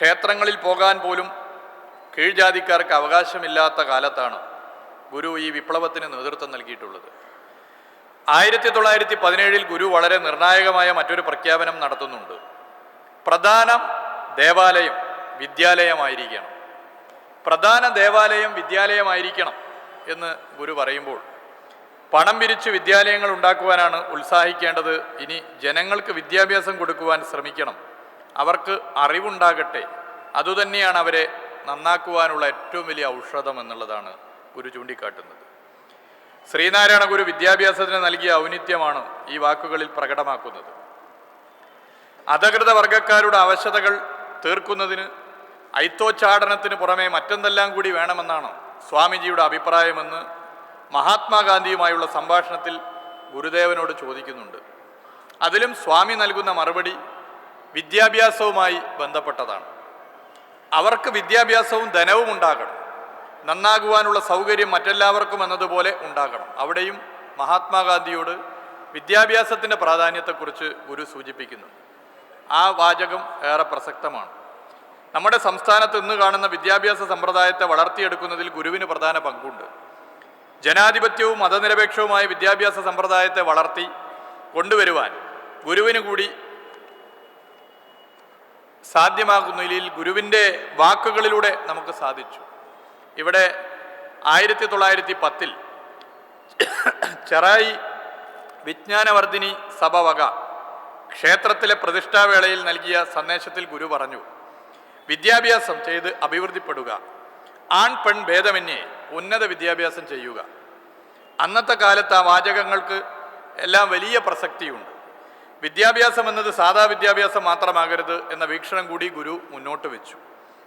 ക്ഷേത്രങ്ങളിൽ പോകാൻ പോലും കീഴ്ജാതിക്കാർക്ക് അവകാശമില്ലാത്ത കാലത്താണ് ഗുരു ഈ വിപ്ലവത്തിന് നേതൃത്വം നൽകിയിട്ടുള്ളത്. ആയിരത്തി തൊള്ളായിരത്തി പതിനേഴിൽ ഗുരു വളരെ നിർണായകമായ മറ്റൊരു പ്രഖ്യാപനം നടത്തുന്നുണ്ട്. പ്രധാന ദേവാലയം വിദ്യാലയമായിരിക്കണം. പ്രധാന ദേവാലയം വിദ്യാലയമായിരിക്കണം എന്ന് ഗുരു പറയുമ്പോൾ പണം പിരിച്ച് വിദ്യാലയങ്ങൾ ഉണ്ടാക്കുവാനാണ് ഉത്സാഹിക്കേണ്ടത്. ഇനി ജനങ്ങൾക്ക് വിദ്യാഭ്യാസം കൊടുക്കുവാൻ ശ്രമിക്കണം. അവർക്ക് അറിവുണ്ടാകട്ടെ. അതുതന്നെയാണ് അവരെ നന്നാക്കുവാനുള്ള ഏറ്റവും വലിയ ഔഷധം എന്നുള്ളതാണ് ഗുരു ചൂണ്ടിക്കാട്ടുന്നത്. ശ്രീനാരായണ ഗുരു വിദ്യാഭ്യാസത്തിന് നൽകിയ ഔന്നിത്യമാണ് ഈ വാക്കുകളിൽ പ്രകടമാക്കുന്നത്. അധകൃത വർഗക്കാരുടെ അവശതകൾ തീർക്കുന്നതിന് ഐത്തോച്ചാടനത്തിന് പുറമെ മറ്റെന്തെല്ലാം കൂടി വേണമെന്നാണ് സ്വാമിജിയുടെ അഭിപ്രായമെന്ന് മഹാത്മാഗാന്ധിയുമായുള്ള സംഭാഷണത്തിൽ ഗുരുദേവനോട് ചോദിക്കുന്നുണ്ട്. അതിലും സ്വാമി നൽകുന്ന മറുപടി വിദ്യാഭ്യാസവുമായി ബന്ധപ്പെട്ടതാണ്. അവർക്ക് വിദ്യാഭ്യാസവും ധനവും ഉണ്ടാകണം. നന്നാകുവാനുള്ള സൗകര്യം മറ്റെല്ലാവർക്കും എന്നതുപോലെ ഉണ്ടാകണം. അവിടെയും മഹാത്മാഗാന്ധിയോട് വിദ്യാഭ്യാസത്തിന്റെ പ്രാധാന്യത്തെക്കുറിച്ച് ഗുരു സൂചിപ്പിക്കുന്നു. ആ വാചകം ഏറെ പ്രസക്തമാണ്. നമ്മുടെ സംസ്ഥാനത്ത് ഇന്ന് കാണുന്ന വിദ്യാഭ്യാസ സമ്പ്രദായത്തെ വളർത്തിയെടുക്കുന്നതിൽ ഗുരുവിന് പ്രധാന പങ്കുണ്ട്. ജനാധിപത്യവും മതനിരപേക്ഷവുമായ വിദ്യാഭ്യാസ സമ്പ്രദായത്തെ വളർത്തി കൊണ്ടുവരുവാൻ ഗുരുവിന് കൂടി സാധ്യമാകുന്നതിൽ ഗുരുവിന്റെ വാക്കുകളിലൂടെ നമുക്ക് സാധിച്ചു. ഇവിടെ ആയിരത്തി തൊള്ളായിരത്തി പത്തിൽ ചെറായി വിജ്ഞാനവർദ്ധിനി സഭ വക ക്ഷേത്രത്തിലെ പ്രതിഷ്ഠാവേളയിൽ നൽകിയ സന്ദേശത്തിൽ ഗുരു പറഞ്ഞു വിദ്യാഭ്യാസം ചെയ്ത് അഭിവൃദ്ധിപ്പെടുക. ആൺ പെൺ ഭേദമന്യേ ഉന്നത വിദ്യാഭ്യാസം ചെയ്യുക. അന്നത്തെ കാലത്ത് ആ വാചകങ്ങൾക്ക് എല്ലാം വലിയ പ്രസക്തിയുണ്ട്. വിദ്യാഭ്യാസം എന്നത് സാധാ വിദ്യാഭ്യാസം മാത്രമാകരുത് എന്ന വീക്ഷണം കൂടി ഗുരു മുന്നോട്ട് വെച്ചു.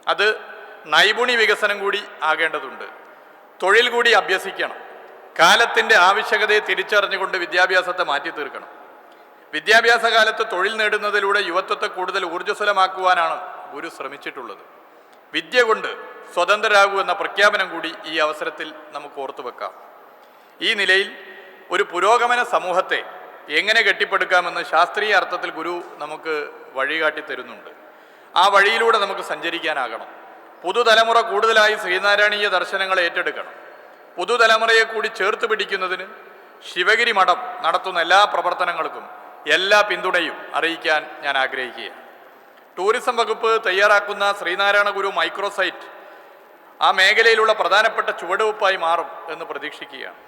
അത് നൈപുണി വികസനം കൂടി ആകേണ്ടതുണ്ട്. തൊഴിൽ കൂടി അഭ്യസിക്കണം. കാലത്തിന്റെ ആവശ്യകതയെ തിരിച്ചറിഞ്ഞുകൊണ്ട് വിദ്യാഭ്യാസത്തെ മാറ്റി തീർക്കണം വിദ്യാഭ്യാസ കാലത്ത് തൊഴിൽ നേടുന്നതിലൂടെ യുവത്വത്തെ കൂടുതൽ ഊർജസ്വലമാക്കുവാനാണ് ഗുരു ശ്രമിച്ചിട്ടുള്ളത്. വിദ്യ കൊണ്ട് സ്വതന്ത്രരാകൂ എന്ന പ്രഖ്യാപനം കൂടി ഈ അവസരത്തിൽ നമുക്ക് ഓർത്തു വെക്കാം ഈ നിലയിൽ ഒരു പുരോഗമന സമൂഹത്തെ എങ്ങനെ കെട്ടിപ്പടുക്കാമെന്ന് ശാസ്ത്രീയ അർത്ഥത്തിൽ ഗുരു നമുക്ക് വഴികാട്ടി തരുന്നുണ്ട്. ആ വഴിയിലൂടെ നമുക്ക് സഞ്ചരിക്കാനാകണം. പുതുതലമുറ കൂടുതലായി ശ്രീനാരായണീയ ദർശനങ്ങൾ ഏറ്റെടുക്കണം. പുതുതലമുറയെ കൂടി ചേർത്ത് പിടിക്കുന്നതിന് ശിവഗിരി മഠം നടത്തുന്ന എല്ലാ പ്രവർത്തനങ്ങൾക്കും എല്ലാ പിന്തുണയും അറിയിക്കാൻ ഞാൻ ആഗ്രഹിക്കുകയാണ്. ടൂറിസം വകുപ്പ് തയ്യാറാക്കുന്ന ശ്രീനാരായണ ഗുരു മൈക്രോസൈറ്റ് ആ മേഖലയിലുള്ള പ്രധാനപ്പെട്ട ചുവടുവെപ്പായി മാറും എന്ന് പ്രതീക്ഷിക്കുകയാണ്.